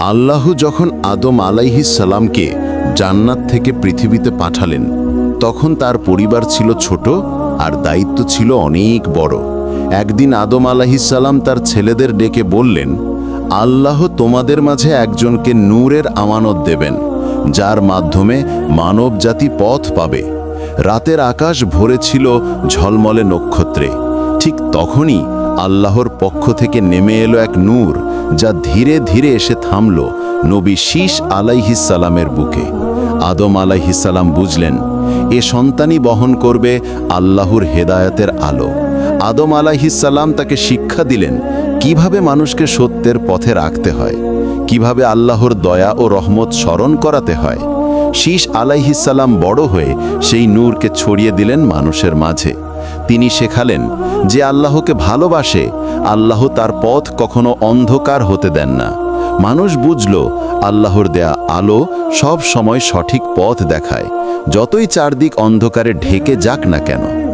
আল্লাহ যখন আদম আলাইহিস সালামকে জান্নাত থেকে পৃথিবীতে পাঠালেন, তখন তার পরিবার ছিল ছোট আর দায়িত্ব ছিল অনেক বড়। একদিন আদম সালাম তার ছেলেদের ডেকে বললেন, আল্লাহ তোমাদের মাঝে একজনকে নূরের আমানত দেবেন, যার মাধ্যমে মানব জাতি পথ পাবে। রাতের আকাশ ভরে ছিল ঝলমলে নক্ষত্রে। ঠিক তখনই আল্লাহর পক্ষ থেকে নেমে এলো এক নূর। যা ধীরে ধীরে এসে থামল নবী শীষ আলাইহিসালামের বুকে। আদম আলাইহিসাল্লাম বুঝলেন, এ সন্তানই বহন করবে আল্লাহর হেদায়তের আলো। আদম আলাইহিসাল্লাম তাকে শিক্ষা দিলেন, কীভাবে মানুষকে সত্যের পথে রাখতে হয়, কীভাবে আল্লাহর দয়া ও রহমত স্মরণ করাতে হয়। শীষ আলাইহিসাল্লাম বড় হয়ে সেই নূরকে ছড়িয়ে দিলেন মানুষের মাঝে। তিনি শেখালেন যে আল্লাহকে ভালোবাসে, আল্লাহ তার পথ কখনো অন্ধকার হতে দেন না। মানুষ বুঝল, আল্লাহর দেয়া আলো সব সময় সঠিক পথ দেখায়, যতই চারদিক অন্ধকারে ঢেকে যাক না কেন।